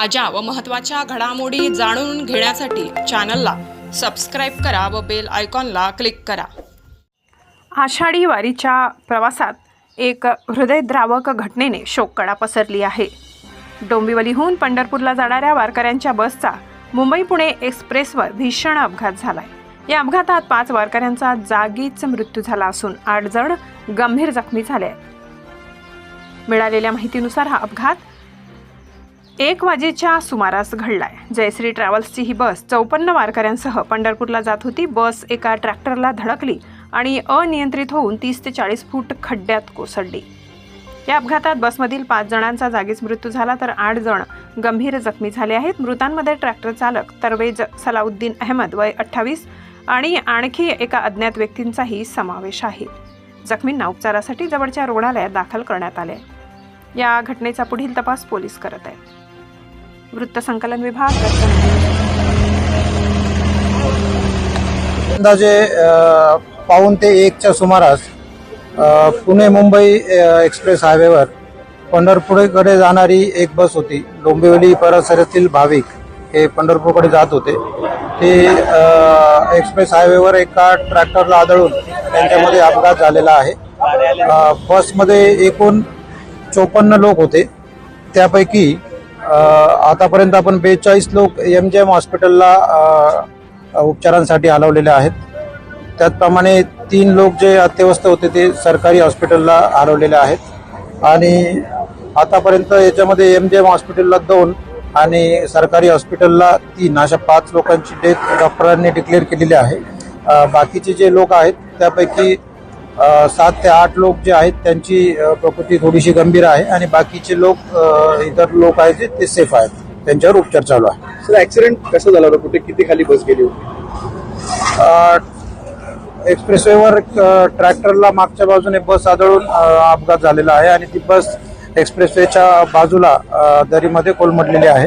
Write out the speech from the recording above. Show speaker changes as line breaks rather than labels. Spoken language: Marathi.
ताज्या व महत्त्वाच्या घडामोडी जाणून घेण्यासाठी चॅनलला सबस्क्राईब करा व बेल आयकॉनला क्लिक करा. आषाढी वारीच्या प्रवासात एक हृदयद्रावक घटनेने शोककडा पसरली आहे. डोंबिवलीहून पंढरपूरला जाणाऱ्या वारकऱ्यांच्या बसचा मुंबई पुणे एक्सप्रेसवर भीषण अपघात झालाय. या अपघातात पाच वारकऱ्यांचा जागीच मृत्यू झाला असून आठ जण गंभीर जखमी झाले आहेत. मिळालेल्या माहितीनुसार हा अपघात एक वाजेच्या सुमारास घडलाय. जयश्री ट्रॅव्हल्सची ही बस चौपन्न वारकऱ्यांसह पंढरपूरला जात होती. बस एका ट्रॅक्टरला धडकली आणि अनियंत्रित होऊन तीस ते चाळीस फूट खड्ड्यात कोसळली. या अपघातात बसमधील पाच जणांचा जागीच मृत्यू झाला तर आठ जण गंभीर जखमी झाले आहेत. मृतांमध्ये ट्रॅक्टर चालक तरवेज सलाउद्दीन अहमद वय अठ्ठावीस आणि आणखी एका अज्ञात व्यक्तींचाही समावेश आहे. जखमींना उपचारासाठी जवळच्या रुग्णालयात दाखल करण्यात आले. या घटनेचा पुढील तपास पोलीस करत आहेत. वृत्तसंकलन विभाग
अंदाजे पाऊन ते एकच्या सुमारास पुणे मुंबई एक्सप्रेस हायवेवर पंढरपूरकडे जाणारी एक बस होती. डोंबिवली परिसरातील भाविक हे पंढरपूरकडे जात होते. ते एक्सप्रेस हायवेवर एका ट्रॅक्टरला आदळून त्यांच्यामध्ये अपघात झालेला आहे. बसमध्ये एकूण चोपन्न लोक होते. त्यापैकी आतापर्यंत आपण बेचाळीस लोक एम जी एम हॉस्पिटलला उपचारांसाठी हलवलेले आहेत. त्याचप्रमाणे तीन लोक जे अत्यवस्थ होते ते सरकारी हॉस्पिटलला हलवलेले आहेत. आणि आतापर्यंत याच्यामध्ये एम जी एम हॉस्पिटलला दोन आणि सरकारी हॉस्पिटलला तीन. अशा पाच लोकांची डेथ डॉक्टरांनी डिक्लेअर केलेली आहे. बाकीचे जे लोक आहेत त्यापैकी सात ते आठ लोक जे आहेत त्यांची प्रकृती थोडीशी गंभीर आहे आणि बाकीचे लोक इतर लोक आहेत जे ते सेफ आहेत. त्यांच्यावर उपचार चालू आहे.
सर ऍक्सिडेंट कसं झाला होता? कुठे किती खाली बस गेली होती?
अ, एक्सप्रेसवेवर ट्रॅक्टरला मागच्या बाजूने बस आदळून अपघात झालेला आहे आणि ती बस एक्सप्रेसवेच्या बाजूला दरीमध्ये कोलमडलेली आहे.